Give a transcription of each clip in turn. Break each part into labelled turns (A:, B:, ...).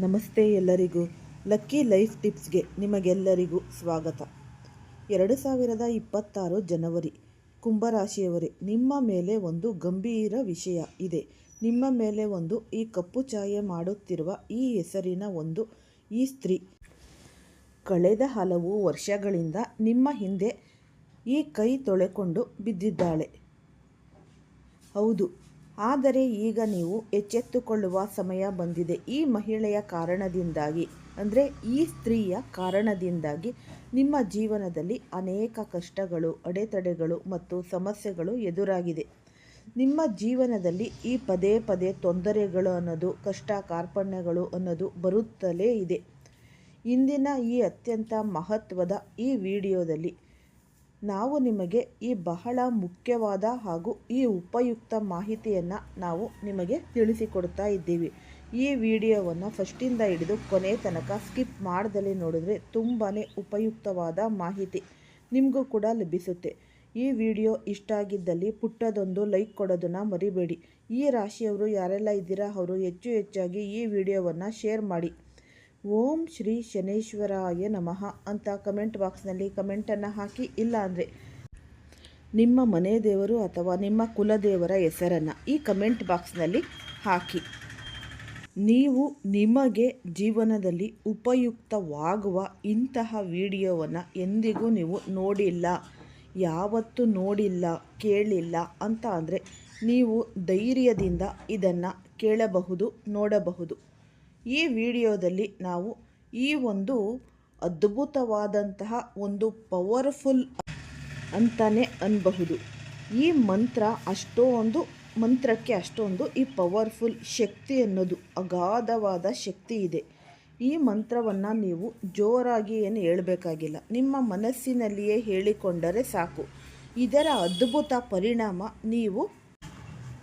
A: ನಮಸ್ತೆ ಎಲ್ಲರಿಗೂ. Lucky life ಟಿಪ್ಸ್ಗೆ ನಿಮಗೆಲ್ಲರಿಗೂ ಸ್ವಾಗತ. ಎರಡು ಸಾವಿರದ ಇಪ್ಪತ್ತಾರು ಜನವರಿ, ಕುಂಭರಾಶಿಯವರೇ, ನಿಮ್ಮ ಮೇಲೆ ಒಂದು ಗಂಭೀರ ವಿಷಯ ಇದೆ. ನಿಮ್ಮ ಮೇಲೆ ಒಂದು ಈ ಕಪ್ಪು ಛಾಯೆ ಮಾಡುತ್ತಿರುವ ಈ ಹೆಸರಿನ ಒಂದು ಈ ಸ್ತ್ರೀ. ಕಳೆದ ಹಲವು ವರ್ಷಗಳಿಂದ ನಿಮ್ಮ ಹಿಂದೆ ಈ ಕೈ ತೊಳೆಕೊಂಡು ಬಿದ್ದಿದ್ದಾಳೆ. ಹೌದು ಆದರೆ ಈಗ ನೀವು ಎಚ್ಚೆತ್ತುಕೊಳ್ಳುವ ಸಮಯ ಬಂದಿದೆ. ಈ ಮಹಿಳೆಯ ಕಾರಣದಿಂದಾಗಿ, ಅಂದರೆ ಈ ಸ್ತ್ರೀಯ ಕಾರಣದಿಂದಾಗಿ ನಿಮ್ಮ ಜೀವನದಲ್ಲಿ ಅನೇಕ ಕಷ್ಟಗಳು, ಅಡೆತಡೆಗಳು ಮತ್ತು ಸಮಸ್ಯೆಗಳು ಎದುರಾಗಿದೆ. ನಿಮ್ಮ ಜೀವನದಲ್ಲಿ ಈ ಪದೇ ಪದೇ ತೊಂದರೆಗಳು ಅನ್ನೋದು, ಕಷ್ಟ ಕಾರ್ಪಣ್ಯಗಳು ಅನ್ನೋದು ಬರುತ್ತಲೇ ಇದೆ. ಇಂದಿನ ಈ ಅತ್ಯಂತ ಮಹತ್ವದ ಈ ವಿಡಿಯೋದಲ್ಲಿ ನಾವು ನಿಮಗೆ ಈ ಬಹಳ ಮುಖ್ಯವಾದ ಹಾಗೂ ಈ ಉಪಯುಕ್ತ ಮಾಹಿತಿಯನ್ನು ನಾವು ನಿಮಗೆ ತಿಳಿಸಿಕೊಡ್ತಾ ಇದ್ದೀವಿ. ಈ ವಿಡಿಯೋವನ್ನು ಫಸ್ಟಿಂದ ಹಿಡಿದು ಕೊನೆ ತನಕ ಸ್ಕಿಪ್ ಮಾಡ್ದಲ್ಲಿ ನೋಡಿದ್ರೆ ತುಂಬಾ ಉಪಯುಕ್ತವಾದ ಮಾಹಿತಿ ನಿಮಗೂ ಕೂಡ ಲಭಿಸುತ್ತೆ. ಈ ವಿಡಿಯೋ ಇಷ್ಟ ಆಗಿದ್ದಲ್ಲಿ ಪುಟ್ಟದೊಂದು ಲೈಕ್ ಕೊಡೋದನ್ನು ಮರಿಬೇಡಿ. ಈ ರಾಶಿಯವರು ಯಾರೆಲ್ಲ ಇದ್ದೀರಾ, ಅವರು ಹೆಚ್ಚು ಹೆಚ್ಚಾಗಿ ಈ ವಿಡಿಯೋವನ್ನು ಶೇರ್ ಮಾಡಿ. ಓಂ ಶ್ರೀ ಶನೇಶ್ವರಾಯ ನಮಃ ಅಂತ ಕಮೆಂಟ್ ಬಾಕ್ಸ್ನಲ್ಲಿ ಕಮೆಂಟನ್ನು ಹಾಕಿ, ಇಲ್ಲ ಅಂದರೆ ನಿಮ್ಮ ಮನೆ ದೇವರು ಅಥವಾ ನಿಮ್ಮ ಕುಲದೇವರ ಹೆಸರನ್ನು ಈ ಕಮೆಂಟ್ ಬಾಕ್ಸ್ನಲ್ಲಿ ಹಾಕಿ. ನೀವು ನಿಮಗೆ ಜೀವನದಲ್ಲಿ ಉಪಯುಕ್ತವಾಗುವ ಇಂತಹ ವಿಡಿಯೋವನ್ನು ಎಂದಿಗೂ ನೀವು ನೋಡಿಲ್ಲ, ಯಾವತ್ತೂ ನೋಡಿಲ್ಲ, ಕೇಳಿಲ್ಲ ಅಂತ ಅಂದರೆ ನೀವು ಧೈರ್ಯದಿಂದ ಇದನ್ನು ಕೇಳಬಹುದು, ನೋಡಬಹುದು. ಈ ವಿಡಿಯೋದಲ್ಲಿ ನಾವು ಈ ಒಂದು ಅದ್ಭುತವಾದಂತಹ ಒಂದು ಪವರ್ಫುಲ್ ಅಂತಲೇ ಅನ್ಬಹುದು. ಈ ಮಂತ್ರ ಅಷ್ಟೊಂದು, ಮಂತ್ರಕ್ಕೆ ಅಷ್ಟೊಂದು ಈ ಪವರ್ಫುಲ್ ಶಕ್ತಿ ಅನ್ನೋದು ಅಗಾಧವಾದ ಶಕ್ತಿ ಇದೆ. ಈ ಮಂತ್ರವನ್ನು ನೀವು ಜೋರಾಗಿ ಏನು ಹೇಳಬೇಕಾಗಿಲ್ಲ. ನಿಮ್ಮ ಮನಸ್ಸಿನಲ್ಲಿಯೇ ಹೇಳಿಕೊಂಡರೆ ಸಾಕು. ಇದರ ಅದ್ಭುತ ಪರಿಣಾಮ ನೀವು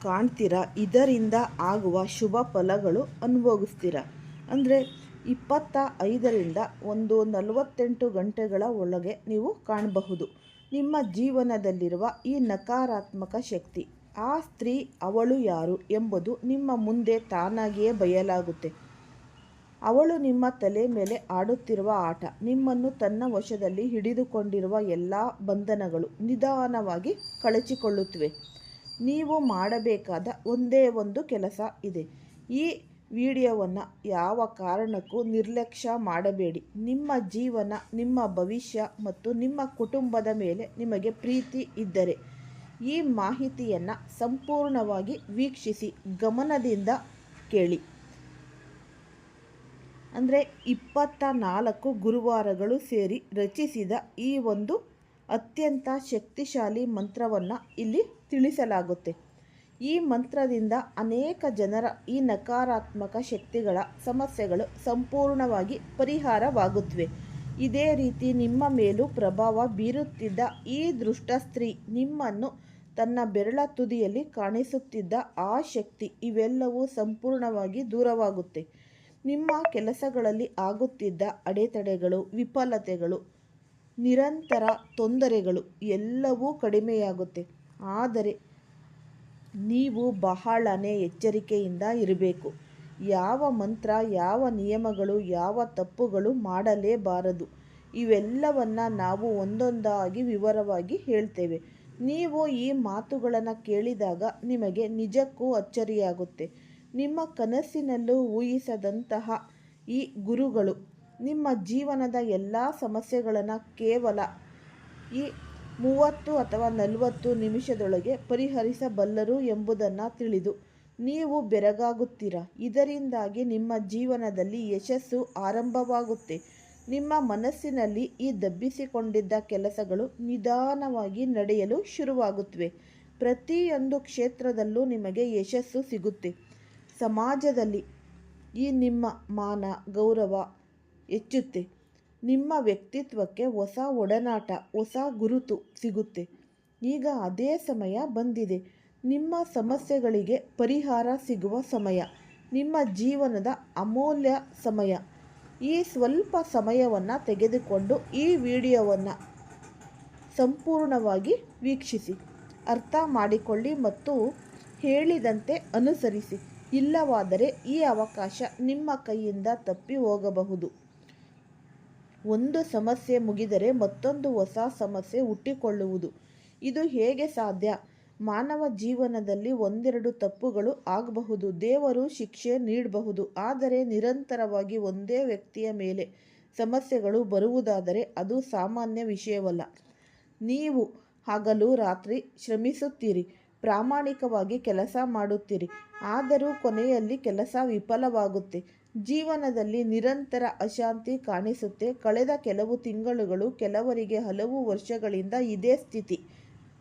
A: ಕಾಣ್ತೀರಾ? ಇದರಿಂದ ಆಗುವ ಶುಭ ಫಲಗಳು ಅನುಭವಿಸ್ತೀರ? ಅಂದರೆ ಇಪ್ಪತ್ತ ಐದರಿಂದ ಒಂದು ನಲವತ್ತೆಂಟು ಗಂಟೆಗಳ ಒಳಗೆ ನೀವು ಕಾಣಬಹುದು. ನಿಮ್ಮ ಜೀವನದಲ್ಲಿರುವ ಈ ನಕಾರಾತ್ಮಕ ಶಕ್ತಿ, ಆ ಸ್ತ್ರೀ ಅವಳು ಯಾರು ಎಂಬುದು ನಿಮ್ಮ ಮುಂದೆ ತಾನಾಗಿಯೇ ಬಯಲಾಗುತ್ತೆ. ಅವಳು ನಿಮ್ಮ ತಲೆ ಮೇಲೆ ಆಡುತ್ತಿರುವ ಆಟ, ನಿಮ್ಮನ್ನು ತನ್ನ ವಶದಲ್ಲಿ ಹಿಡಿದುಕೊಂಡಿರುವ ಎಲ್ಲ ಬಂಧನಗಳು ನಿಧಾನವಾಗಿ ಕಳಚಿಕೊಳ್ಳುತ್ತಿವೆ. ನೀವು ಮಾಡಬೇಕಾದ ಒಂದೇ ಒಂದು ಕೆಲಸ ಇದೆ. ಈ ವಿಡಿಯೋವನ್ನು ಯಾವ ಕಾರಣಕ್ಕೂ ನಿರ್ಲಕ್ಷ್ಯ ಮಾಡಬೇಡಿ. ನಿಮ್ಮ ಜೀವನ, ನಿಮ್ಮ ಭವಿಷ್ಯ ಮತ್ತು ನಿಮ್ಮ ಕುಟುಂಬದ ಮೇಲೆ ನಿಮಗೆ ಪ್ರೀತಿ ಇದ್ದರೆ ಈ ಮಾಹಿತಿಯನ್ನು ಸಂಪೂರ್ಣವಾಗಿ ವೀಕ್ಷಿಸಿ, ಗಮನದಿಂದ ಕೇಳಿ. ಅಂದರೆ ಇಪ್ಪತ್ತ ನಾಲ್ಕು ಗುರುವಾರಗಳು ಸೇರಿ ರಚಿಸಿದ ಈ ಒಂದು ಅತ್ಯಂತ ಶಕ್ತಿಶಾಲಿ ಮಂತ್ರವನ್ನು ಇಲ್ಲಿ ತಿಳಿಸಲಾಗುತ್ತೆ. ಈ ಮಂತ್ರದಿಂದ ಅನೇಕ ಜನರ ಈ ನಕಾರಾತ್ಮಕ ಶಕ್ತಿಗಳ ಸಮಸ್ಯೆಗಳು ಸಂಪೂರ್ಣವಾಗಿ ಪರಿಹಾರವಾಗುತ್ತವೆ ಇದೇ ರೀತಿ ನಿಮ್ಮ ಮೇಲೂ ಪ್ರಭಾವ ಬೀರುತ್ತಿದ್ದ ಈ ದುಷ್ಟ ಸ್ತ್ರೀ ನಿಮ್ಮನ್ನು ತನ್ನ ಬೆರಳ ತುದಿಯಲ್ಲಿ ಕಾಣಿಸುತ್ತಿದ್ದ ಆ ಶಕ್ತಿ ಇವೆಲ್ಲವೂ ಸಂಪೂರ್ಣವಾಗಿ ದೂರವಾಗುತ್ತೆ. ನಿಮ್ಮ ಕೆಲಸಗಳಲ್ಲಿ ಆಗುತ್ತಿದ್ದ ಅಡೆತಡೆಗಳು, ವಿಫಲತೆಗಳು, ನಿರಂತರ ತೊಂದರೆಗಳು ಎಲ್ಲವೂ ಕಡಿಮೆಯಾಗುತ್ತೆ. ಆದರೆ ನೀವು ಬಹಳನೇ ಎಚ್ಚರಿಕೆಯಿಂದ ಇರಬೇಕು. ಯಾವ ಮಂತ್ರ, ಯಾವ ನಿಯಮಗಳು, ಯಾವ ತಪ್ಪುಗಳು ಮಾಡಲೇಬಾರದು. ಇವೆಲ್ಲವನ್ನು ನಾವು ಒಂದೊಂದಾಗಿ ವಿವರವಾಗಿ ಹೇಳ್ತೇವೆ. ನೀವು ಈ ಮಾತುಗಳನ್ನು ಕೇಳಿದಾಗ ನಿಮಗೆ ನಿಜಕ್ಕೂ ಅಚ್ಚರಿಯಾಗುತ್ತೆ. ನಿಮ್ಮ ಕನಸಿನಲ್ಲೂ ಊಹಿಸದಂತಹ ಈ ಗುರುಗಳು ನಿಮ್ಮ ಜೀವನದ ಎಲ್ಲ ಸಮಸ್ಯೆಗಳನ್ನು ಕೇವಲ ಈ ಮೂವತ್ತು ಅಥವಾ ನಲವತ್ತು ನಿಮಿಷದೊಳಗೆ ಪರಿಹರಿಸಬಲ್ಲರು ಎಂಬುದನ್ನು ತಿಳಿದು, ನೀವು ಬೆರಗಾಗುತ್ತೀರ? ಇದರಿಂದಾಗಿ ನಿಮ್ಮ ಜೀವನದಲ್ಲಿ ಯಶಸ್ಸು ಆರಂಭವಾಗುತ್ತೆ. ನಿಮ್ಮ ಮನಸ್ಸಿನಲ್ಲಿ ಈ ದಬ್ಬಿಸಿಕೊಂಡಿದ್ದ ಕೆಲಸಗಳು ನಿಧಾನವಾಗಿ ನಡೆಯಲು ಶುರುವಾಗುತ್ತವೆ. ಪ್ರತಿಯೊಂದು ಕ್ಷೇತ್ರದಲ್ಲೂ ನಿಮಗೆ ಯಶಸ್ಸು ಸಿಗುತ್ತೆ. ಸಮಾಜದಲ್ಲಿ ಈ ನಿಮ್ಮ ಮಾನ ಗೌರವ ಹೆಚ್ಚುತ್ತೆ. ನಿಮ್ಮ ವ್ಯಕ್ತಿತ್ವಕ್ಕೆ ಹೊಸ ಒಡನಾಟ, ಹೊಸ ಗುರುತು ಸಿಗುತ್ತೆ. ಈಗ ಅದೇ ಸಮಯ ಬಂದಿದೆ. ನಿಮ್ಮ ಸಮಸ್ಯೆಗಳಿಗೆ ಪರಿಹಾರ ಸಿಗುವ ಸಮಯ. ನಿಮ್ಮ ಜೀವನದ ಅಮೂಲ್ಯ ಸಮಯ. ಈ ಸ್ವಲ್ಪ ಸಮಯವನ್ನು ತೆಗೆದುಕೊಂಡು ಈ ವಿಡಿಯೋವನ್ನು ಸಂಪೂರ್ಣವಾಗಿ ವೀಕ್ಷಿಸಿ. ಅರ್ಥ ಮಾಡಿಕೊಳ್ಳಿ ಮತ್ತು ಹೇಳಿದಂತೆ ಅನುಸರಿಸಿ. ಇಲ್ಲವಾದರೆ ಈ ಅವಕಾಶ ನಿಮ್ಮ ಕೈಯಿಂದ ತಪ್ಪಿ ಹೋಗಬಹುದು. ಒಂದು ಸಮಸ್ಯೆ ಮುಗಿದರೆ ಮತ್ತೊಂದು ಹೊಸ ಸಮಸ್ಯೆ ಹುಟ್ಟಿಕೊಳ್ಳುವುದು. ಇದು ಹೇಗೆ ಸಾಧ್ಯ? ಮಾನವ ಜೀವನದಲ್ಲಿ ಒಂದೆರಡು ತಪ್ಪುಗಳು ಆಗಬಹುದು. ದೇವರು ಶಿಕ್ಷೆ ನೀಡಬಹುದು. ಆದರೆ ನಿರಂತರವಾಗಿ ಒಂದೇ ವ್ಯಕ್ತಿಯ ಮೇಲೆ ಸಮಸ್ಯೆಗಳು ಬರುವುದಾದರೆ ಅದು ಸಾಮಾನ್ಯ ವಿಷಯವಲ್ಲ. ನೀವು ಹಗಲು ರಾತ್ರಿ ಶ್ರಮಿಸುತ್ತೀರಿ. ಪ್ರಾಮಾಣಿಕವಾಗಿ ಕೆಲಸ ಮಾಡುತ್ತೀರಿ. ಆದರೂ ಕೊನೆಯಲ್ಲಿ ಕೆಲಸ ವಿಫಲವಾಗುತ್ತೆ. ಜೀವನದಲ್ಲಿ ನಿರಂತರ ಅಶಾಂತಿ ಕಾಣಿಸುತ್ತೆ. ಕಳೆದ ಕೆಲವು ತಿಂಗಳುಗಳು ಕೆಲವರಿಗೆ ಹಲವು ವರ್ಷಗಳಿಂದ ಇದೇ ಸ್ಥಿತಿ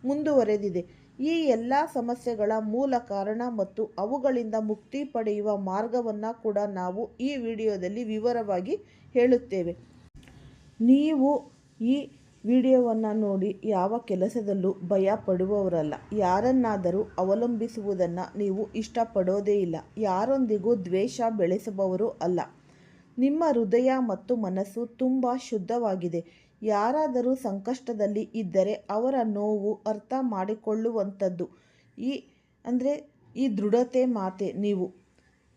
A: ಮುಂದುವರೆದಿದೆ. ಈ ಎಲ್ಲ ಸಮಸ್ಯೆಗಳ ಮೂಲ ಕಾರಣ ಮತ್ತು ಅವುಗಳಿಂದ ಮುಕ್ತಿ ಪಡೆಯುವ ಮಾರ್ಗವನ್ನು ಕೂಡ ನಾವು ಈ ವಿಡಿಯೋದಲ್ಲಿ ವಿವರವಾಗಿ ಹೇಳುತ್ತೇವೆ. ನೀವು ಈ ವಿಡಿಯೋವನ್ನು ನೋಡಿ ಯಾವ ಕೆಲಸದಲ್ಲೂ ಭಯ ಪಡುವವರಲ್ಲ. ಯಾರನ್ನಾದರೂ ಅವಲಂಬಿಸುವುದನ್ನು ನೀವು ಇಷ್ಟಪಡೋದೇ ಇಲ್ಲ. ಯಾರೊಂದಿಗೂ ದ್ವೇಷ ಬೆಳೆಸುವವರು ಅಲ್ಲ. ನಿಮ್ಮ ಹೃದಯ ಮತ್ತು ಮನಸ್ಸು ತುಂಬ ಶುದ್ಧವಾಗಿದೆ. ಯಾರಾದರೂ ಸಂಕಷ್ಟದಲ್ಲಿ ಇದ್ದರೆ ಅವರ ನೋವು ಅರ್ಥ ಮಾಡಿಕೊಳ್ಳುವಂಥದ್ದು. ಈ, ಅಂದರೆ ಈ ದೃಢತೆ ಮಾತೆ ನೀವು.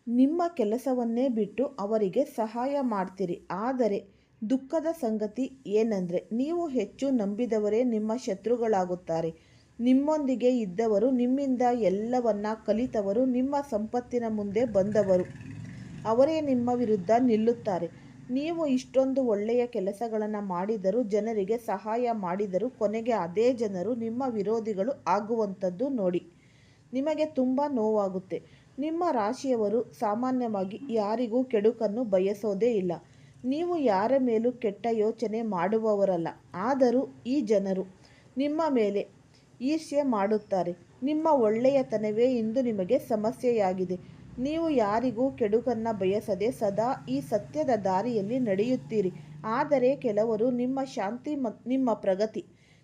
A: ನಿಮ್ಮ ಕೆಲಸವನ್ನೇ ಬಿಟ್ಟು ಅವರಿಗೆ ಸಹಾಯ ಮಾಡ್ತೀರಿ. ಆದರೆ ದುಃಖದ ಸಂಗತಿ ಏನಂದರೆ, ನೀವು ಹೆಚ್ಚು ನಂಬಿದವರೇ ನಿಮ್ಮ ಶತ್ರುಗಳಾಗುತ್ತಾರೆ. ನಿಮ್ಮೊಂದಿಗೆ ಇದ್ದವರು ನಿಮ್ಮಿಂದ ಎಲ್ಲವನ್ನ ಕಲಿತವರು, ನಿಮ್ಮ ಸಂಪತ್ತಿನ ಮುಂದೆ ಬಂದವರು. ಅವರೇ ನಿಮ್ಮ ವಿರುದ್ಧ ನಿಲ್ಲುತ್ತಾರೆ. ನೀವು ಇಷ್ಟೊಂದು ಒಳ್ಳೆಯ ಕೆಲಸಗಳನ್ನು ಮಾಡಿದರೂ, ಜನರಿಗೆ ಸಹಾಯ ಮಾಡಿದರೂ, ಕೊನೆಗೆ ಅದೇ ಜನರು ನಿಮ್ಮ ವಿರೋಧಿಗಳು ಆಗುವಂಥದ್ದು ನೋಡಿ. ನಿಮಗೆ ತುಂಬ ನೋವಾಗುತ್ತೆ. ನಿಮ್ಮ ರಾಶಿಯವರು ಸಾಮಾನ್ಯವಾಗಿ ಯಾರಿಗೂ ಕೆಡುಕನ್ನು ಬಯಸೋದೇ ಇಲ್ಲ. ನೀವು ಯಾರ ಮೇಲೂ ಕೆಟ್ಟ ಯೋಚನೆ ಮಾಡುವವರಲ್ಲ, ಆದರೂ ಈ ಜನರು ನಿಮ್ಮ ಮೇಲೆ ಈರ್ಷ್ಯೆ ಮಾಡುತ್ತಾರೆ. ನಿಮ್ಮ ಒಳ್ಳೆಯತನವೇ ಇಂದು ನಿಮಗೆ ಸಮಸ್ಯೆಯಾಗಿದೆ. ನೀವು ಯಾರಿಗೂ ಕೆಡುಕನ್ನು ಬಯಸದೆ ಸದಾ ಈ ಸತ್ಯದ ದಾರಿಯಲ್ಲಿ ನಡೆಯುತ್ತೀರಿ. ಆದರೆ ಕೆಲವರು ನಿಮ್ಮ ಶಾಂತಿ ನಿಮ್ಮ ಪ್ರಗತಿ,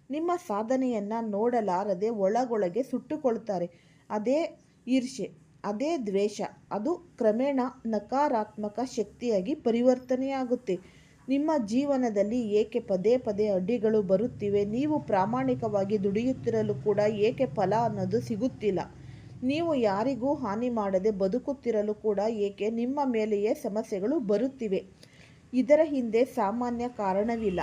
A: ನಿಮ್ಮ ಸಾಧನೆಯನ್ನು ನೋಡಲಾರದೆ ಒಳಗೊಳಗೆ ಸುಟ್ಟುಕೊಳ್ತಾರೆ. ಅದೇ ಈರ್ಷೆ ಅದೇ ದ್ವೇಷ. ಅದು ಕ್ರಮೇಣ ನಕಾರಾತ್ಮಕ ಶಕ್ತಿಯಾಗಿ ಪರಿವರ್ತನೆಯಾಗುತ್ತೆ. ನಿಮ್ಮ ಜೀವನದಲ್ಲಿ ಏಕೆ ಪದೇ ಪದೇ ಅಡ್ಡಿಗಳು ಬರುತ್ತಿವೆ? ನೀವು ಪ್ರಾಮಾಣಿಕವಾಗಿ ದುಡಿಯುತ್ತಿರಲು ಕೂಡ ಏಕೆ ಫಲ ಅನ್ನೋದು ಸಿಗುತ್ತಿಲ್ಲ. ನೀವು ಯಾರಿಗೂ ಹಾನಿ ಮಾಡದೆ ಬದುಕುತ್ತಿರಲು ಕೂಡ ಏಕೆ ನಿಮ್ಮ ಮೇಲೆಯೇ ಸಮಸ್ಯೆಗಳು ಬರುತ್ತಿವೆ? ಇದರ ಹಿಂದೆ ಸಾಮಾನ್ಯ ಕಾರಣವಿಲ್ಲ.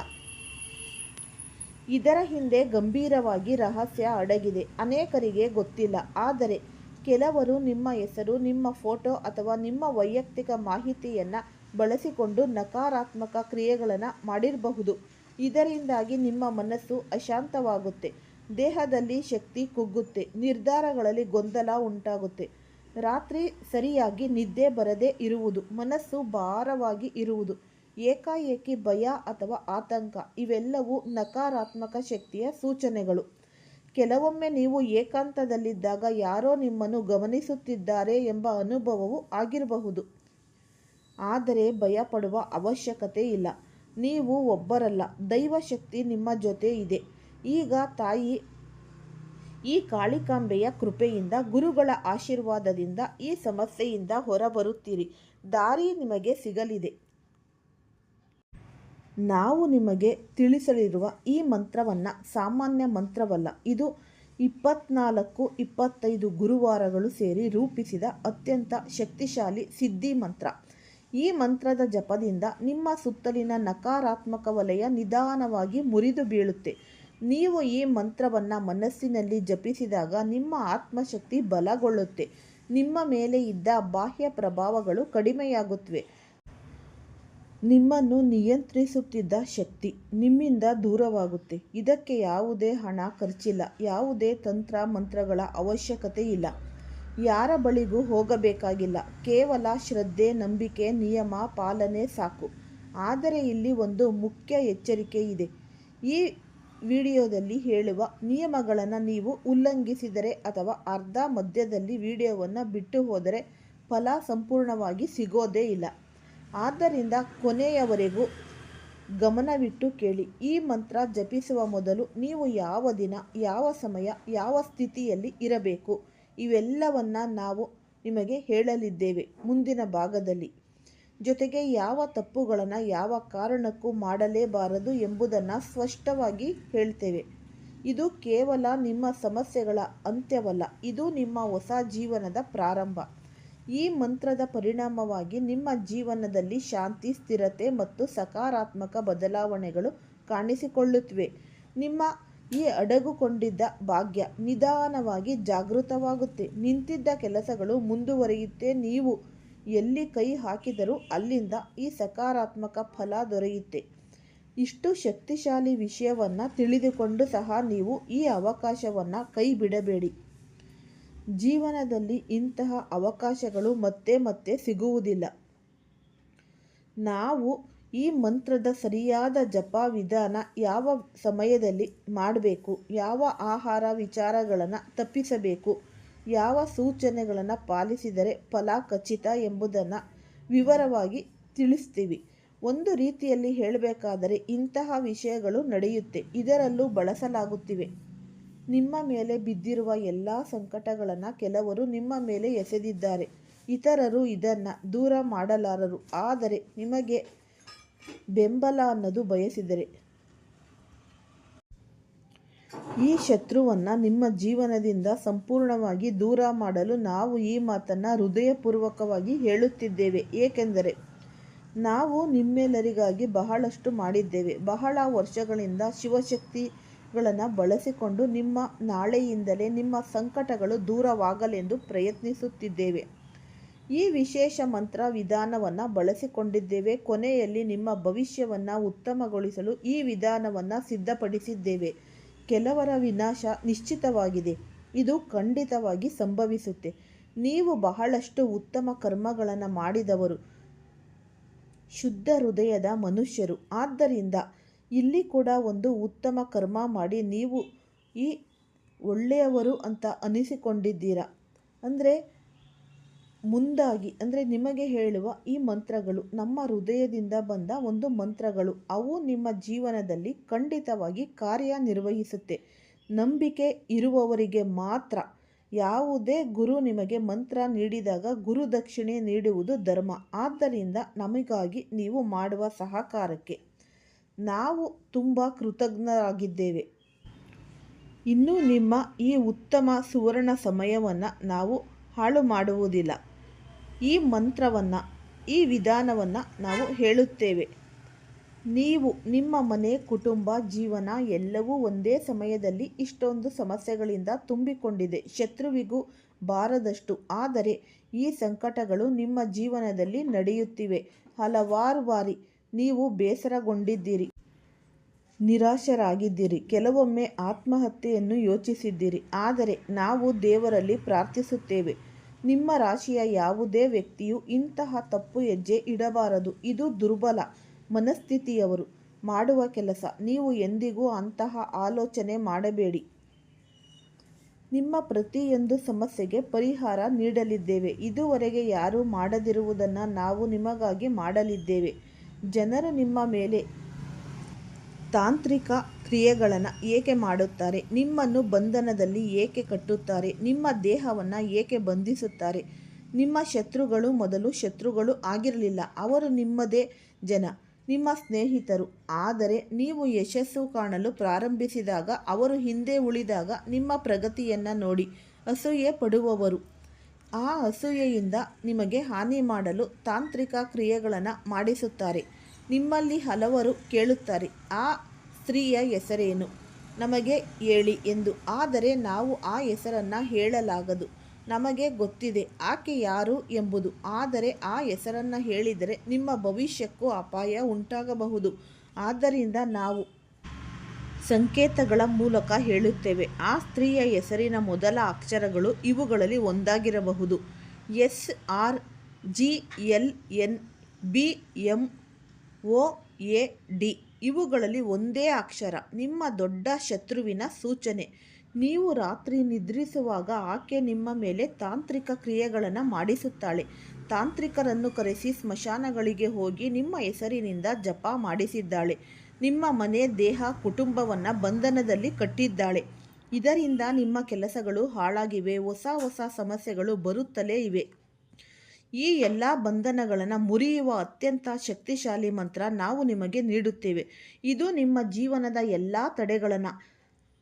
A: ಇದರ ಹಿಂದೆ ಗಂಭೀರವಾಗಿ ರಹಸ್ಯ ಅಡಗಿದೆ. ಅನೇಕರಿಗೆ ಗೊತ್ತಿಲ್ಲ. ಆದರೆ ಕೆಲವರು ನಿಮ್ಮ ಹೆಸರು, ನಿಮ್ಮ ಫೋಟೋ ಅಥವಾ ನಿಮ್ಮ ವೈಯಕ್ತಿಕ ಮಾಹಿತಿಯನ್ನು ಬಳಸಿಕೊಂಡು ನಕಾರಾತ್ಮಕ ಕ್ರಿಯೆಗಳನ್ನು ಮಾಡಿರಬಹುದು. ಇದರಿಂದಾಗಿ ನಿಮ್ಮ ಮನಸ್ಸು ಅಶಾಂತವಾಗುತ್ತೆ. ದೇಹದಲ್ಲಿ ಶಕ್ತಿ ಕುಗ್ಗುತ್ತೆ. ನಿರ್ಧಾರಗಳಲ್ಲಿ ಗೊಂದಲ ಉಂಟಾಗುತ್ತೆ. ರಾತ್ರಿ ಸರಿಯಾಗಿ ನಿದ್ದೆ ಬರದೇ ಇರುವುದು. ಮನಸ್ಸು ಭಾರವಾಗಿ ಇರುವುದು. ಏಕಾಏಕಿ ಭಯ ಅಥವಾ ಆತಂಕ ಇವೆಲ್ಲವೂ ನಕಾರಾತ್ಮಕ ಶಕ್ತಿಯ ಸೂಚನೆಗಳು. ಕೆಲವೊಮ್ಮೆ ನೀವು ಏಕಾಂತದಲ್ಲಿದ್ದಾಗ ಯಾರೋ ನಿಮ್ಮನ್ನು ಗಮನಿಸುತ್ತಿದ್ದಾರೆ ಎಂಬ ಅನುಭವವು ಆಗಿರಬಹುದು. ಆದರೆ ಭಯಪಡುವ ಅವಶ್ಯಕತೆ ಇಲ್ಲ. ನೀವು ಒಬ್ಬರಲ್ಲ, ದೈವಶಕ್ತಿ ನಿಮ್ಮ ಜೊತೆ ಇದೆ. ಈಗ ತಾಯಿ ಈ ಕಾಳಿಕಾಂಬೆಯ ಕೃಪೆಯಿಂದ, ಗುರುಗಳ ಆಶೀರ್ವಾದದಿಂದ ಈ ಸಮಸ್ಯೆಯಿಂದ ಹೊರಬರುತ್ತೀರಿ. ದಾರಿ ನಿಮಗೆ ಸಿಗಲಿದೆ. ನಾವು ನಿಮಗೆ ತಿಳಿಸಲಿರುವ ಈ ಮಂತ್ರವನ್ನು ಸಾಮಾನ್ಯ ಮಂತ್ರವಲ್ಲ, ಇದು ಇಪ್ಪತ್ನಾಲ್ಕು ಇಪ್ಪತ್ತೈದು ಗುರುವಾರಗಳು ಸೇರಿ ರೂಪಿಸಿದ ಅತ್ಯಂತ ಶಕ್ತಿಶಾಲಿ ಸಿದ್ಧಿ ಮಂತ್ರ. ಈ ಮಂತ್ರದ ಜಪದಿಂದ ನಿಮ್ಮ ಸುತ್ತಲಿನ ನಕಾರಾತ್ಮಕ ವಲಯ ನಿಧಾನವಾಗಿ ಮುರಿದು ಬೀಳುತ್ತೆ. ನೀವು ಈ ಮಂತ್ರವನ್ನು ಮನಸ್ಸಿನಲ್ಲಿ ಜಪಿಸಿದಾಗ ನಿಮ್ಮ ಆತ್ಮಶಕ್ತಿ ಬಲಗೊಳ್ಳುತ್ತೆ. ನಿಮ್ಮ ಮೇಲೆ ಇದ್ದ ಬಾಹ್ಯ ಪ್ರಭಾವಗಳು ಕಡಿಮೆಯಾಗುತ್ತವೆ ನಿಮ್ಮನ್ನು ನಿಯಂತ್ರಿಸುತ್ತಿದ್ದ ಶಕ್ತಿ ನಿಮ್ಮಿಂದ ದೂರವಾಗುತ್ತೆ. ಇದಕ್ಕೆ ಯಾವುದೇ ಹಣ ಖರ್ಚಿಲ್ಲ, ಯಾವುದೇ ತಂತ್ರ ಮಂತ್ರಗಳ ಅವಶ್ಯಕತೆ ಇಲ್ಲ. ಯಾರ ಬಳಿಗೂ ಹೋಗಬೇಕಾಗಿಲ್ಲ. ಕೇವಲ ಶ್ರದ್ಧೆ, ನಂಬಿಕೆ, ನಿಯಮ, ಪಾಲನೆ ಸಾಕು. ಆದರೆ ಇಲ್ಲಿ ಒಂದು ಮುಖ್ಯ ಎಚ್ಚರಿಕೆ ಇದೆ. ಈ ವಿಡಿಯೋದಲ್ಲಿ ಹೇಳುವ ನಿಯಮಗಳನ್ನು ನೀವು ಉಲ್ಲಂಘಿಸಿದರೆ ಅಥವಾ ಅರ್ಧ ಮಧ್ಯದಲ್ಲಿ ವಿಡಿಯೋವನ್ನು ಬಿಟ್ಟು ಹೋದರೆ ಫಲ ಸಂಪೂರ್ಣವಾಗಿ ಸಿಗೋದೇ ಇಲ್ಲ. ಆದ್ದರಿಂದ ಕೊನೆಯವರೆಗೂ ಗಮನವಿಟ್ಟು ಕೇಳಿ. ಈ ಮಂತ್ರ ಜಪಿಸುವ ಮೊದಲು ನೀವು ಯಾವ ದಿನ, ಯಾವ ಸಮಯ, ಯಾವ ಸ್ಥಿತಿಯಲ್ಲಿ ಇರಬೇಕು? ಇವೆಲ್ಲವನ್ನ ನಾವು ನಿಮಗೆ ಹೇಳಲಿದ್ದೇವೆ ಮುಂದಿನ ಭಾಗದಲ್ಲಿ. ಜೊತೆಗೆ ಯಾವ ತಪ್ಪುಗಳನ್ನು, ಯಾವ ಕಾರಣಕ್ಕೂ ಮಾಡಲೇಬಾರದು ಎಂಬುದನ್ನು ಸ್ಪಷ್ಟವಾಗಿ ಹೇಳ್ತೇವೆ. ಇದು ಕೇವಲ ನಿಮ್ಮ ಸಮಸ್ಯೆಗಳ ಅಂತ್ಯವಲ್ಲ, ಇದು ನಿಮ್ಮ ಹೊಸ ಜೀವನದ ಪ್ರಾರಂಭ. ಈ ಮಂತ್ರದ ಪರಿಣಾಮವಾಗಿ ನಿಮ್ಮ ಜೀವನದಲ್ಲಿ ಶಾಂತಿ, ಸ್ಥಿರತೆ ಮತ್ತು ಸಕಾರಾತ್ಮಕ ಬದಲಾವಣೆಗಳು ಕಾಣಿಸಿಕೊಳ್ಳುತ್ತವೆ. ನಿಮ್ಮ ಈ ಅಡಗುಕೊಂಡಿದ್ದ ಭಾಗ್ಯ ನಿಧಾನವಾಗಿ ಜಾಗೃತವಾಗುತ್ತೆ. ನಿಂತಿದ್ದ ಕೆಲಸಗಳು ಮುಂದುವರಿಯುತ್ತೆ. ನೀವು ಎಲ್ಲಿ ಕೈ ಹಾಕಿದರೂ ಅಲ್ಲಿಂದ ಈ ಸಕಾರಾತ್ಮಕ ಫಲ ದೊರೆಯುತ್ತೆ. ಇಷ್ಟು ಶಕ್ತಿಶಾಲಿ ವಿಷಯವನ್ನು ತಿಳಿದುಕೊಂಡು ಸಹ ನೀವು ಈ ಅವಕಾಶವನ್ನು ಕೈ ಬಿಡಬೇಡಿ ಜೀವನದಲ್ಲಿ ಇಂತಹ ಅವಕಾಶಗಳು ಮತ್ತೆ ಮತ್ತೆ ಸಿಗುವುದಿಲ್ಲ. ನಾವು ಈ ಮಂತ್ರದ ಸರಿಯಾದ ಜಪ ವಿಧಾನ ಯಾವ ಸಮಯದಲ್ಲಿ ಮಾಡಬೇಕು? ಯಾವ ಆಹಾರ ವಿಚಾರಗಳನ್ನು ತಪ್ಪಿಸಬೇಕು? ಯಾವ ಸೂಚನೆಗಳನ್ನು ಪಾಲಿಸಿದರೆ ಫಲ ಖಚಿತ ಎಂಬುದನ್ನು ವಿವರವಾಗಿ ತಿಳಿಸ್ತೀವಿ. ಒಂದು ರೀತಿಯಲ್ಲಿ ಹೇಳಬೇಕಾದರೆ ಇಂತಹ ವಿಷಯಗಳು ನಡೆಯುತ್ತೆ. ಇದರಲ್ಲೂ ಬಳಸಲಾಗುತ್ತಿವೆ. ನಿಮ್ಮ ಮೇಲೆ ಬಿದ್ದಿರುವ ಎಲ್ಲ ಸಂಕಟಗಳನ್ನು ಕೆಲವರು ನಿಮ್ಮ ಮೇಲೆ ಎಸೆದಿದ್ದಾರೆ. ಇತರರು ಇದನ್ನು ದೂರ ಮಾಡಲಾರರು. ಆದರೆ ನಿಮಗೆ ಬೆಂಬಲ ಅನ್ನೋದು ಬಯಸಿದರೆ. ಈ ಶತ್ರುವನ್ನು ನಿಮ್ಮ ಜೀವನದಿಂದ ಸಂಪೂರ್ಣವಾಗಿ ದೂರ ಮಾಡಲು ನಾವು ಈ ಮಾತನ್ನು ಹೃದಯಪೂರ್ವಕವಾಗಿ ಹೇಳುತ್ತಿದ್ದೇವೆ. ಏಕೆಂದರೆ ನಾವು ನಿಮ್ಮೆಲ್ಲರಿಗಾಗಿ ಬಹಳಷ್ಟು ಮಾಡಿದ್ದೇವೆ. ಬಹಳ ವರ್ಷಗಳಿಂದ ಶಿವಶಕ್ತಿಗಳನ್ನು ಬಳಸಿಕೊಂಡು ನಿಮ್ಮ ನಾಳೆಯಿಂದಲೇ ನಿಮ್ಮ ಸಂಕಟಗಳು ದೂರವಾಗಲೆಂದು ಪ್ರಯತ್ನಿಸುತ್ತಿದ್ದೇವೆ. ಈ ವಿಶೇಷ ಮಂತ್ರ ವಿಧಾನವನ್ನು ಬಳಸಿಕೊಂಡಿದ್ದೇವೆ. ಕೊನೆಯಲ್ಲಿ ನಿಮ್ಮ ಭವಿಷ್ಯವನ್ನು ಉತ್ತಮಗೊಳಿಸಲು ಈ ವಿಧಾನವನ್ನು ಸಿದ್ಧಪಡಿಸಿದ್ದೇವೆ. ಕೆಲವರ ವಿನಾಶ ನಿಶ್ಚಿತವಾಗಿದೆ. ಇದು ಖಂಡಿತವಾಗಿ ಸಂಭವಿಸುತ್ತೆ. ನೀವು ಬಹಳಷ್ಟು ಉತ್ತಮ ಕರ್ಮಗಳನ್ನು ಮಾಡಿದವರು, ಶುದ್ಧ ಹೃದಯದ ಮನುಷ್ಯರು. ಆದ್ದರಿಂದ ಇಲ್ಲಿ ಕೂಡ ಒಂದು ಉತ್ತಮ ಕರ್ಮ ಮಾಡಿ ನೀವು ಈ ಒಳ್ಳೆಯವರು ಅಂತ ಅನಿಸಿಕೊಂಡಿದ್ದೀರಾ? ಅಂದರೆ ಮುಂದಾಗಿ, ಅಂದರೆ ನಿಮಗೆ ಹೇಳುವ ಈ ಮಂತ್ರಗಳು, ನಮ್ಮ ಹೃದಯದಿಂದ ಬಂದ ಒಂದು ಮಂತ್ರಗಳು, ಅವು ನಿಮ್ಮ ಜೀವನದಲ್ಲಿ ಖಂಡಿತವಾಗಿ ಕಾರ್ಯನಿರ್ವಹಿಸುತ್ತೆ. ನಂಬಿಕೆ ಇರುವವರಿಗೆ ಮಾತ್ರ. ಯಾವುದೇ ಗುರು ನಿಮಗೆ ಮಂತ್ರ ನೀಡಿದಾಗ ಗುರು ದಕ್ಷಿಣೆ ನೀಡುವುದು ಧರ್ಮ. ಆದ್ದರಿಂದ ನಮಗಾಗಿ ನೀವು ಮಾಡುವ ಸಹಕಾರಕ್ಕೆ. ನಾವು ತುಂಬ ಕೃತಜ್ಞರಾಗಿದ್ದೇವೆ. ಇನ್ನು ನಿಮ್ಮ ಈ ಉತ್ತಮ ಸುವರ್ಣ ಸಮಯವನ್ನು ನಾವು ಹಾಳು ಮಾಡುವುದಿಲ್ಲ. ಈ ಮಂತ್ರವನ್ನು, ಈ ವಿಧಾನವನ್ನು ನಾವು ಹೇಳುತ್ತೇವೆ. ನೀವು ನಿಮ್ಮ ಮನೆ, ಕುಟುಂಬ, ಜೀವನ ಎಲ್ಲವೂ ಒಂದೇ ಸಮಯದಲ್ಲಿ ಇಷ್ಟೊಂದು ಸಮಸ್ಯೆಗಳಿಂದ ತುಂಬಿಕೊಂಡಿದೆ. ಶತ್ರುವಿಗೂ ಬಾರದಷ್ಟು. ಆದರೆ ಈ ಸಂಕಟಗಳು ನಿಮ್ಮ ಜೀವನದಲ್ಲಿ ನಡೆಯುತ್ತಿವೆ. ಹಲವಾರು ಬಾರಿ ನೀವು ಬೇಸರಗೊಂಡಿದ್ದೀರಿ, ನಿರಾಶರಾಗಿದ್ದೀರಿ, ಕೆಲವೊಮ್ಮೆ ಆತ್ಮಹತ್ಯೆಯನ್ನು ಯೋಚಿಸಿದ್ದೀರಿ. ಆದರೆ ನಾವು ದೇವರಲ್ಲಿ ಪ್ರಾರ್ಥಿಸುತ್ತೇವೆ, ನಿಮ್ಮ ರಾಶಿಯ ಯಾವುದೇ ವ್ಯಕ್ತಿಯು ಇಂತಹ ತಪ್ಪು ಹೆಜ್ಜೆ ಇಡಬಾರದು, ಇದು ದುರ್ಬಲ ಮನಸ್ಥಿತಿಯವರು ಮಾಡುವ ಕೆಲಸ. ನೀವು ಎಂದಿಗೂ ಅಂತಹ ಆಲೋಚನೆ ಮಾಡಬೇಡಿ. ನಿಮ್ಮ ಪ್ರತಿಯೊಂದು ಸಮಸ್ಯೆಗೆ ಪರಿಹಾರ ನೀಡಲಿದ್ದೇವೆ. ಇದುವರೆಗೆ ಯಾರೂ ಮಾಡದಿರುವುದನ್ನು ನಾವು ನಿಮಗಾಗಿ ಮಾಡಲಿದ್ದೇವೆ. ಜನರು ನಿಮ್ಮ ಮೇಲೆ ತಾಂತ್ರಿಕ ಕ್ರಿಯೆಗಳನ್ನು ಏಕೆ ಮಾಡುತ್ತಾರೆ, ನಿಮ್ಮನ್ನು ಬಂಧನದಲ್ಲಿ ಏಕೆ ಕಟ್ಟುತ್ತಾರೆ, ನಿಮ್ಮ ದೇಹವನ್ನು ಏಕೆ ಬಂಧಿಸುತ್ತಾರೆ, ನಿಮ್ಮ ಶತ್ರುಗಳು ಮೊದಲು ಶತ್ರುಗಳು ಆಗಿರಲಿಲ್ಲ, ಅವರು ನಿಮ್ಮದೇ ಜನ, ನಿಮ್ಮ ಸ್ನೇಹಿತರು. ಆದರೆ ನೀವು ಯಶಸ್ಸು ಕಾಣಲು ಪ್ರಾರಂಭಿಸಿದಾಗ, ಅವರು ಹಿಂದೆ ಉಳಿದಾಗ ನಿಮ್ಮ ಪ್ರಗತಿಯನ್ನು ನೋಡಿ ಅಸೂಯೆ ಪಡುವವರು ಆ ಅಸೂಯೆಯಿಂದ ನಿಮಗೆ ಹಾನಿ ಮಾಡಲು ತಾಂತ್ರಿಕ ಕ್ರಿಯೆಗಳನ್ನು ಮಾಡಿಸುತ್ತಾರೆ. ನಿಮ್ಮಲ್ಲಿ ಹಲವರು ಕೇಳುತ್ತಾರೆ, ಆ ಸ್ತ್ರೀಯ ಹೆಸರೇನು? ನಮಗೆ ಹೇಳಿ ಎಂದು. ಆದರೆ ನಾವು ಆ ಹೆಸರನ್ನು ಹೇಳಲಾಗದು. ನಮಗೆ ಗೊತ್ತಿದೆ, ಆಕೆ ಯಾರು ಎಂಬುದು. ಆದರೆ ಆ ಹೆಸರನ್ನು ಹೇಳಿದರೆ ನಿಮ್ಮ ಭವಿಷ್ಯಕ್ಕೂ ಅಪಾಯ ಉಂಟಾಗಬಹುದು. ಆದ್ದರಿಂದ ನಾವು ಸಂಕೇತಗಳ ಮೂಲಕ ಹೇಳುತ್ತೇವೆ. ಆ ಸ್ತ್ರೀಯ ಹೆಸರಿನ ಮೊದಲ ಅಕ್ಷರಗಳು ಇವುಗಳಲ್ಲಿ ಒಂದಾಗಿರಬಹುದು. S, R, G, L, N, B, M O A, D ಇವುಗಳಲ್ಲಿ ಒಂದೇ ಅಕ್ಷರ, ನಿಮ್ಮ ದೊಡ್ಡ ಶತ್ರುವಿನ ಸೂಚನೆ. ನೀವು ರಾತ್ರಿ ನಿದ್ರಿಸುವಾಗ ಆಕೆ ನಿಮ್ಮ ಮೇಲೆ ತಾಂತ್ರಿಕ ಕ್ರಿಯೆಗಳನ್ನು ಮಾಡಿಸುತ್ತಾಳೆ. ತಾಂತ್ರಿಕರನ್ನು ಕರೆಸಿ ಸ್ಮಶಾನಗಳಿಗೆ ಹೋಗಿ ನಿಮ್ಮ ಹೆಸರಿನಿಂದ ಜಪ ಮಾಡಿಸಿದ್ದಾಳೆ. ನಿಮ್ಮ ಮನೆ, ದೇಹ, ಕುಟುಂಬವನ್ನು ಬಂಧನದಲ್ಲಿ ಕಟ್ಟಿದ್ದಾಳೆ. ಇದರಿಂದ ನಿಮ್ಮ ಕೆಲಸಗಳು ಹಾಳಾಗಿವೆ, ಹೊಸ ಹೊಸ ಸಮಸ್ಯೆಗಳು ಬರುತ್ತಲೇ ಇವೆ. ಈ ಎಲ್ಲ ಬಂಧನಗಳನ್ನು ಮುರಿಯುವ ಅತ್ಯಂತ ಶಕ್ತಿಶಾಲಿ ಮಂತ್ರ ನಾವು ನಿಮಗೆ ನೀಡುತ್ತೇವೆ. ಇದು ನಿಮ್ಮ ಜೀವನದ ಎಲ್ಲ ತಡೆಗಳನ್ನು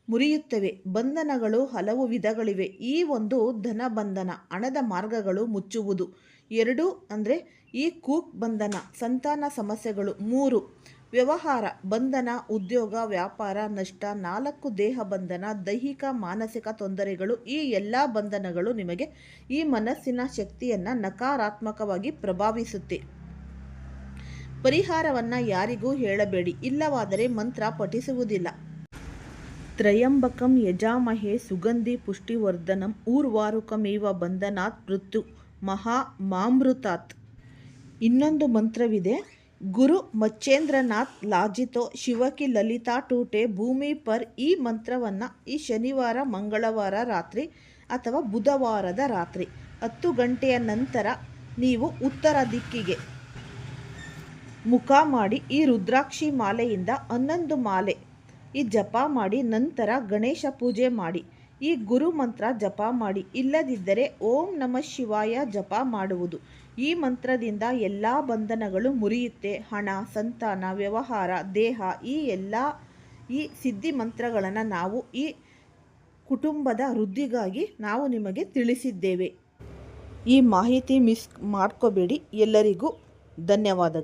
A: ಮುರಿಯುತ್ತವೆ. ಬಂಧನಗಳು ಹಲವು ವಿಧಗಳಿವೆ. ಈ ಒಂದು ಧನ ಬಂಧನ, ಹಣದ ಮಾರ್ಗಗಳು ಮುಚ್ಚುವುದು. ಎರಡು ಅಂದರೆ ಈ ಕೂಕ್ ಬಂಧನ, ಸಂತಾನ ಸಮಸ್ಯೆಗಳು. ಮೂರು ವ್ಯವಹಾರ, ಬಂಧನ, ಉದ್ಯೋಗ, ವ್ಯಾಪಾರ, ನಷ್ಟ, ನಾಲ್ಕು ದೇಹ ಬಂಧನ, ದೈಹಿಕ, ಮಾನಸಿಕ ತೊಂದರೆಗಳು ಈ ಎಲ್ಲ ಬಂಧನಗಳು ನಿಮಗೆ ಈ ಮನಸ್ಸಿನ ಶಕ್ತಿಯನ್ನು ನಕಾರಾತ್ಮಕವಾಗಿ ಪ್ರಭಾವಿಸುತ್ತೆ. ಪರಿಹಾರವನ್ನು ಯಾರಿಗೂ ಹೇಳಬೇಡಿ, ಇಲ್ಲವಾದರೆ ಮಂತ್ರ ಪಠಿಸುವುದಿಲ್ಲ. ತ್ರಯಂಬಕಂ ಯಜಾಮಹೇ ಸುಗಂಧಿ ಪುಷ್ಟಿವರ್ಧನಂ ಊರ್ವಾರುಕಮೇವ ಬಂಧನಾತ್ ಮೃತ್ಯು ಮಹಾ ಮಾಮೃತಾತ್. ಇನ್ನೊಂದು ಮಂತ್ರವಿದೆ ಗುರು ಮಚ್ಚೇಂದ್ರನಾಥ್ ಲಾಜಿತೋ, ಶಿವಕಿ ಲಲಿತಾ ಟೂಟೆ, ಭೂಮಿ ಪರ್ ಈ ಮಂತ್ರವನ್ನು ಈ ಶನಿವಾರ, ಮಂಗಳವಾರ ರಾತ್ರಿ ಅಥವಾ ಬುಧವಾರದ ರಾತ್ರಿ ಹತ್ತು ಗಂಟೆಯ ನಂತರ ನೀವು ಉತ್ತರ ದಿಕ್ಕಿಗೆ ಮುಖ ಮಾಡಿ ಈ ರುದ್ರಾಕ್ಷಿ ಮಾಲೆಯಿಂದ ಹನ್ನೊಂದು ಮಾಲೆ ಈ ಜಪ ಮಾಡಿ ನಂತರ ಗಣೇಶ ಪೂಜೆ ಮಾಡಿ. ಈ ಗುರು ಮಂತ್ರ ಜಪ ಮಾಡಿ. ಇಲ್ಲದಿದ್ದರೆ ಓಂ ನಮಃ ಶಿವಾಯ ಜಪ ಮಾಡುವುದು. ಈ ಮಂತ್ರದಿಂದ ಎಲ್ಲ ಬಂಧನಗಳು ಮುರಿಯುತ್ತೆ. ಹಣ, ಸಂತಾನ, ವ್ಯವಹಾರ, ದೇಹ ಈ ಎಲ್ಲ ಈ ಸಿದ್ಧಿ ಮಂತ್ರಗಳನ್ನು ನಾವು ಈ ಕುಟುಂಬದ ವೃದ್ಧಿಗಾಗಿ ನಾವು ನಿಮಗೆ ತಿಳಿಸಿದ್ದೇವೆ. ಈ ಮಾಹಿತಿ ಮಿಸ್ ಮಾಡ್ಕೋಬೇಡಿ. ಎಲ್ಲರಿಗೂ ಧನ್ಯವಾದಗಳು.